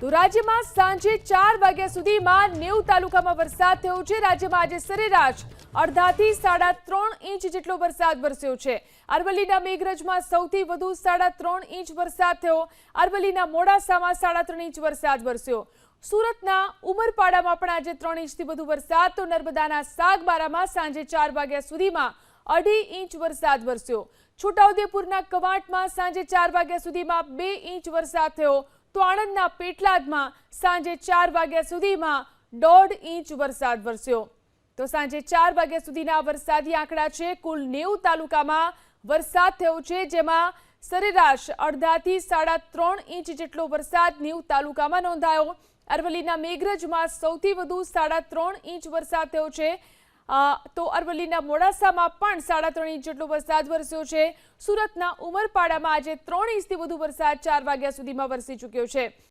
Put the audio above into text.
તો રાજ્યમાં સાંજે ચાર વાગ્યા સુધીમાં નેવું તાલુકામાં વરસાદ થયો છે. રાજ્યમાં આજે સરેરાશ અડધાથી સાડા ત્રણ ઇંચ જેટલો વરસાદ વરસ્યો છે. અરવલ્લીના મેઘરજમાં સૌથી વધુ સાડા ત્રણ ઇંચ વરસાદ થયો. અરવલ્લીના મોડાસામાં સાડા ત્રણ ઇંચ વરસાદ વરસ્યો. સુરતના ઉમરપાડામાં પણ આજે ત્રણ ઇંચથી વધુ વરસાદ. તો નર્મદાના સાગબારામાં સાંજે ચાર વાગ્યા સુધીમાં અઢી ઇંચ વરસાદ વરસ્યો. છોટાઉદેપુરના કવાંટમાં સાંજે ચાર વાગ્યા સુધીમાં બે ઇંચ વરસાદ થયો. તો આણંદના પેટલાદમાં સાંજે ચાર વાગ્યા સુધીમાં દોઢ ઇંચ વરસાદ વરસ્યો. તો સાંજે ચાર વાગ્યા સુધીના વરસાદી આંકડા છે. કુલ નેવું તાલુકામાં વરસાદ થયો છે, જેમાં સરેરાશ અડધાથી સાડા ત્રણ ઇંચ જેટલો વરસાદ નેવું તાલુકામાં નોંધાયો. અરવલ્લીના મેઘરજમાં સૌથી વધુ સાડા ત્રણ ઇંચ વરસાદ થયો છે. તો અરવલ્લીના મોડાસામાં પણ સાડા ત્રણ ઇંચ જેટલો વરસાદ વરસ્યો છે. સુરતના ઉમરપાડામાં આજે ત્રણ ઇંચથી વધુ વરસાદ ચાર વાગ્યા સુધીમાં વરસી ચૂક્યો છે.